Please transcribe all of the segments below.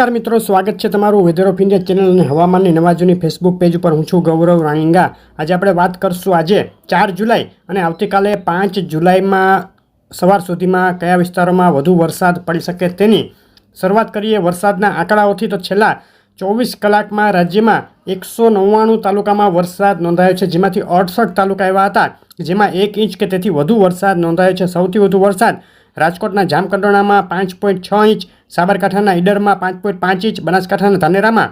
નમસ્કાર મિત્રો, સ્વાગત છે તમારું વેધર ઓફ ઇન્ડિયા ચેનલ અને હવામાનની નવાજોની ફેસબુક પેજ ઉપર. હું છું ગૌરવ રાણીંગા. આજે આપણે વાત કરશું આજે ચાર જુલાઈ અને આવતીકાલે પાંચ જુલાઈમાં સવાર સુધીમાં કયા વિસ્તારોમાં વધુ વરસાદ પડી શકે તેની શરૂઆત કરીએ. વરસાદના આંકડાઓથી તો છેલ્લા ચોવીસ કલાકમાં રાજ્યમાં એકસો નવ્વાણું તાલુકામાં વરસાદ નોંધાયો છે, જેમાંથી અડસઠ તાલુકા એવા હતા જેમાં એક ઇંચ કે તેથી વધુ વરસાદ નોંધાયો છે. સૌથી વધુ વરસાદ રાજકોટના જામકંડોળામાં પાંચ પોઈન્ટ છ ઇંચ સાબરકાંઠાના ઈડરમાં પાંચ પોઈન્ટ પાંચ ઇંચ, બનાસકાંઠાના ધાનેરામાં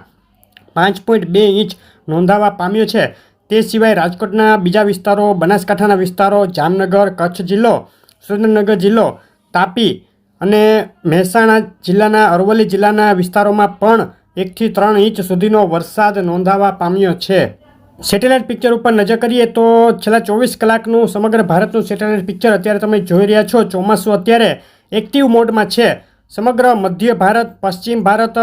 પાંચ પોઈન્ટ બે ઇંચ નોંધાવા પામ્યો છે. તે સિવાય રાજકોટના બીજા વિસ્તારો, બનાસકાંઠાના વિસ્તારો, જામનગર, કચ્છ જિલ્લો, સુરેન્દ્રનગર જિલ્લો, તાપી અને મહેસાણા જિલ્લાના, અરવલ્લી જિલ્લાના વિસ્તારોમાં પણ એકથી ત્રણ ઇંચ સુધીનો વરસાદ નોંધાવા પામ્યો છે. સેટેલાઇટ પિક્ચર ઉપર નજર કરીએ તો છેલ્લા ચોવીસ કલાકનું સમગ્ર ભારતનું સેટેલાઇટ પિક્ચર અત્યારે તમે જોઈ રહ્યા છો. ચોમાસું અત્યારે એક્ટિવ મોડમાં છે. સમગ્ર મધ્ય ભારત, પશ્ચિમ ભારત,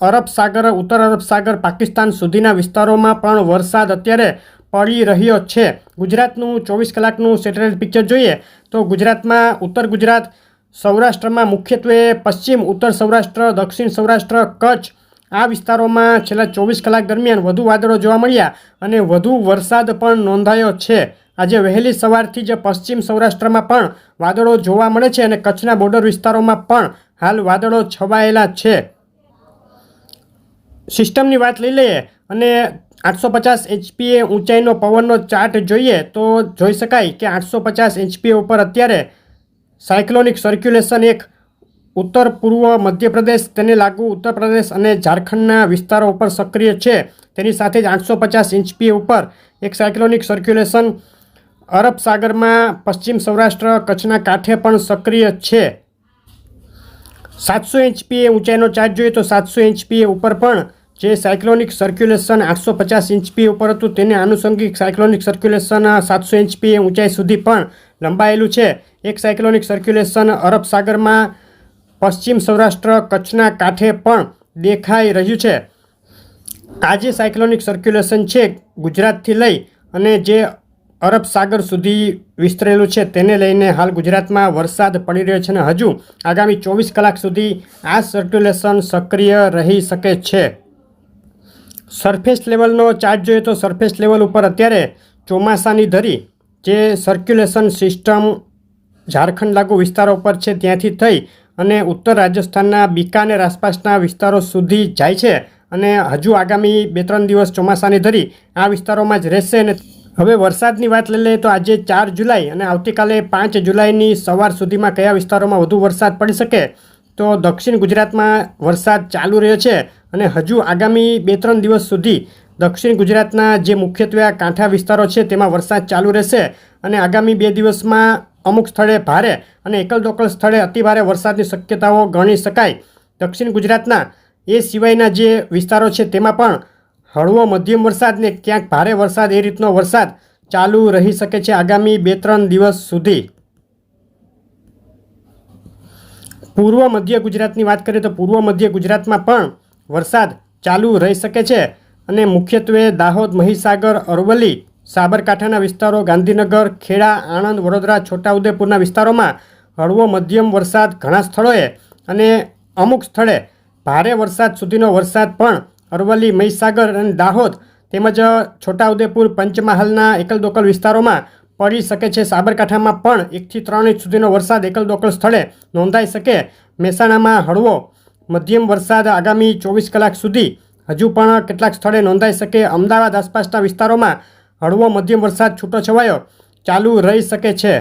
અરબ સાગર, ઉત્તર અરબ સાગર, પાકિસ્તાન સુધીના વિસ્તારોમાં પણ વરસાદ અત્યારે પડી રહ્યો છે. ગુજરાતનું ચોવીસ કલાકનું સેટેલાઇટ પિક્ચર જોઈએ તો ગુજરાતમાં ઉત્તર ગુજરાત સૌરાષ્ટ્રમાં મુખ્યત્વે પશ્ચિમ, ઉત્તર સૌરાષ્ટ્ર, દક્ષિણ સૌરાષ્ટ્ર, કચ્છ આ વિસ્તારોમાં છેલ્લા ચોવીસ કલાક દરમિયાન વધુ વાદળો જોવા મળ્યા અને વધુ વરસાદ પણ નોંધાયો છે. આજે વહેલી સવારથી જ પશ્ચિમ સૌરાષ્ટ્રમાં પણ વાદળો જોવા મળે છે અને કચ્છના બોર્ડર વિસ્તારોમાં પણ હાલ વાદળો છવાયેલા છે. સિસ્ટમની વાત લઈ લઈએ અને આઠસો પચાસ એચપીએ ઊંચાઈનો પવનનો ચાર્ટ જોઈએ તો જોઈ શકાય કે આઠસો પચાસ એચપીએ ઉપર અત્યારે સાયક્લોનિક સર્ક્યુલેશન એક ઉત્તર પૂર્વ મધ્યપ્રદેશ, તેને લાગુ ઉત્તર પ્રદેશ અને ઝારખંડના વિસ્તારો ઉપર સક્રિય છે. તેની સાથે જ આઠસો પચાસ ઇંચપીએ ઉપર એક સાયક્લોનિક સર્ક્યુલેશન અરબ સાગરમાં પશ્ચિમ સૌરાષ્ટ્ર કચ્છના કાંઠે પણ સક્રિય છે. સાતસો એચપીએ ઊંચાઈનો ચાર્જ જોઈએ તો સાતસો એચપીએ ઉપર પણ જે સાયક્લોનિક સર્ક્યુલેશન આઠસો પચાસ ઇંચપી ઉપર હતું તેને આનુષંગિક સાયક્લોનિક સર્ક્યુલેશન સાતસો ઇંચપીએ ઊંચાઈ સુધી પણ લંબાયેલું છે. એક સાયક્લોનિક સર્ક્યુલેશન અરબ સાગરમાં પશ્ચિમ સૌરાષ્ટ્ર કચ્છના કાંઠે પણ દેખાઈ રહ્યું છે. આ જે સાયક્લોનિક સર્ક્યુલેશન છે ગુજરાતથી લઈ અને જે અરબ સાગર સુધી વિસ્તરેલું છે. તેને લઈને હાલ ગુજરાતમાં વરસાદ પડી રહ્યો છે અને હજુ આગામી ચોવીસ કલાક સુધી આ સર્ક્યુલેશન સક્રિય રહી શકે છે. સરફેસ લેવલનો ચાર્ટ જોઈએ તો સરફેસ લેવલ ઉપર અત્યારે ચોમાસાની ધરી જે સર્ક્યુલેશન સિસ્ટમ ઝારખંડ લાગુ વિસ્તારો પર છે ત્યાંથી થઈ અને ઉત્તર રાજસ્થાનના બિકાનેર આસપાસના વિસ્તારો સુધી જાય છે અને હજુ આગામી બે ત્રણ દિવસ ચોમાસાની ધરી આ વિસ્તારોમાં જ રહેશે અને હવે વરસાદની વાત લઈ લઈએ તો આજે ચાર જુલાઈ અને આવતીકાલે પાંચ જુલાઈની સવાર સુધીમાં કયા વિસ્તારોમાં વધુ વરસાદ પડી શકે? તો દક્ષિણ ગુજરાતમાં વરસાદ ચાલુ રહ્યો છે અને હજુ આગામી બે ત્રણ દિવસ સુધી દક્ષિણ ગુજરાતના જે મુખ્યત્વે આ કાંઠા વિસ્તારો છે તેમાં વરસાદ ચાલુ રહેશે અને આગામી બે દિવસમાં અમુક સ્થળે ભારે અને એકલ દોકલ સ્થળે અતિભારે વરસાદની શક્યતાઓ ગણી શકાય. દક્ષિણ ગુજરાતના એ સિવાયના જે વિસ્તારો છે તેમાં પણ હળવો મધ્યમ વરસાદ ને ક્યાંક ભારે વરસાદ એ રીતનો વરસાદ ચાલુ રહી શકે છે આગામી બે ત્રણ દિવસ સુધી. પૂર્વ મધ્ય ગુજરાતની વાત કરીએ તો પૂર્વ મધ્ય ગુજરાતમાં પણ વરસાદ ચાલુ રહી શકે છે અને મુખ્યત્વે દાહોદ, મહીસાગર, અરવલ્લી, સાબરકાંઠાના વિસ્તારો, ગાંધીનગર, ખેડા, આણંદ, વડોદરા, છોટાઉદેપુરના વિસ્તારોમાં હળવો મધ્યમ વરસાદ ઘણા સ્થળોએ અને અમુક સ્થળે ભારે વરસાદ સુધીનો વરસાદ પણ અરવલ્લી, મહીસાગર અને દાહોદ તેમજ છોટાઉદેપુર પંચમહાલના એકલ દોકલ વિસ્તારોમાં પડી શકે છે. સાબરકાંઠામાં પણ એકથી ત્રણ ઇંચ સુધીનો વરસાદ એકલ દોકલ સ્થળે નોંધાઈ શકે. મહેસાણામાં હળવો મધ્યમ વરસાદ આગામી ચોવીસ કલાક સુધી હજુ પણ કેટલાક સ્થળે નોંધાઈ શકે. અમદાવાદ આસપાસના વિસ્તારોમાં હળવો મધ્યમ વરસાદ છૂટો છવાયો ચાલુ રહી શકે છે.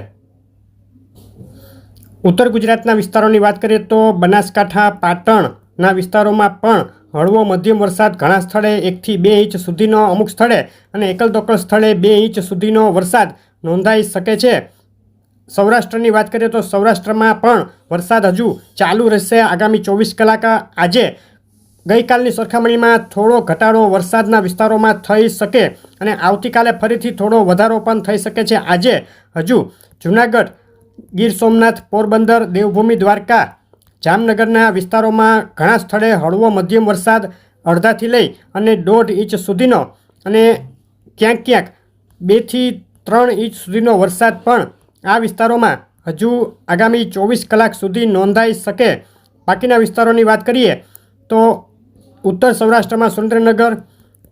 ઉત્તર ગુજરાતના વિસ્તારોની વાત કરીએ તો બનાસકાંઠા પાટણના વિસ્તારોમાં પણ હળવો મધ્યમ વરસાદ ઘણા સ્થળે એકથી બે ઇંચ સુધીનો અમુક સ્થળે અને એકલ દોકલ સ્થળે બે ઇંચ સુધીનો વરસાદ નોંધાઈ શકે છે. સૌરાષ્ટ્રની વાત કરીએ તો સૌરાષ્ટ્રમાં પણ વરસાદ હજુ ચાલુ રહેશે. આગામી ચોવીસ કલાક આજે ગઈકાલની સરખામણીમાં થોડો ઘટાડો વરસાદના વિસ્તારોમાં થઈ શકે અને આવતીકાલે ફરીથી થોડો વધારો પણ થઈ શકે છે. આજે હજુ જૂનાગઢ, ગીર સોમનાથ, પોરબંદર, દેવભૂમિ, દ્વારકા જામનગરના વિસ્તારોમાં ઘણા સ્થળે હળવો મધ્યમ વરસાદ અડધાથી લઈ અને દોઢ ઇંચ સુધીનો અને ક્યાંક ક્યાંક બેથી ત્રણ ઇંચ સુધીનો વરસાદ પણ આ વિસ્તારોમાં હજુ આગામી ચોવીસ કલાક સુધી નોંધાઈ શકે. બાકીના વિસ્તારોની વાત કરીએ તો ઉત્તર સૌરાષ્ટ્રમાં સુરેન્દ્રનગર,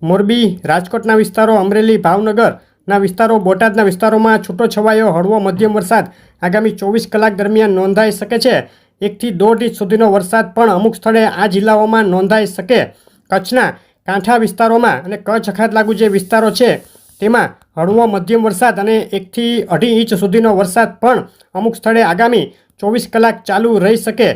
મોરબી, રાજકોટના વિસ્તારો, અમરેલી, ભાવનગરના વિસ્તારો, બોટાદના વિસ્તારોમાં છૂટો છવાયો હળવો મધ્યમ વરસાદ આગામી ચોવીસ કલાક દરમિયાન નોંધાઈ શકે છે. એકથી દોઢ ઇંચ સુધીનો વરસાદ પણ અમુક સ્થળે આ જિલ્લાઓમાં નોંધાઈ શકે. કચ્છના કાંઠા વિસ્તારોમાં અને કચ્છ અખાત લાગુ જે વિસ્તારો છે, તેમાં હળવો મધ્યમ વરસાદ અને એકથી અઢી ઇંચ સુધીનો વરસાદ પણ અમુક સ્થળે આગામી ચોવીસ કલાક ચાલુ રહી શકે.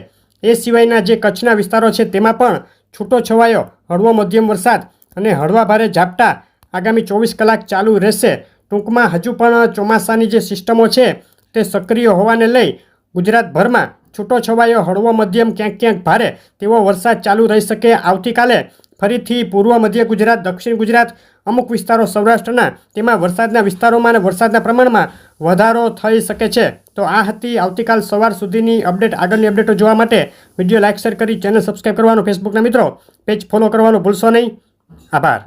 એ સિવાયના જે કચ્છના વિસ્તારો છે, તેમાં પણ છૂટો છવાયો હળવો મધ્યમ વરસાદ અને હળવા ભારે ઝાપટા આગામી ચોવીસ કલાક ચાલુ રહેશે. ટૂંકમાં હજુ પણ ચોમાસાની જે સિસ્ટમો છે, તે સક્રિય હોવાને લઈ ગુજરાતભરમાં છૂટો છવાયો હળવો મધ્યમ ક્યાંક ક્યાંક ભારે, તેવો વરસાદ ચાલુ રહી શકે આવતીકાલે. ફરીથી પૂર્વ મધ્ય ગુજરાત, દક્ષિણ ગુજરાત, અમુક વિસ્તારો સૌરાષ્ટ્રના, તેમાં વરસાદના વિસ્તારોમાં અને વરસાદના પ્રમાણમાં વધારો થઈ શકે છે. તો આ હતી આવતીકાલ સવાર સુધીની અપડેટ, આગળની અપડેટો જોવા માટે વીડિયો લાઇક, શેર કરી ચેનલ સબસ્ક્રાઈબ કરવાનું, ફેસબુકના મિત્રો, પેજ ફોલો કરવાનું ભૂલશો નહીં. આભાર.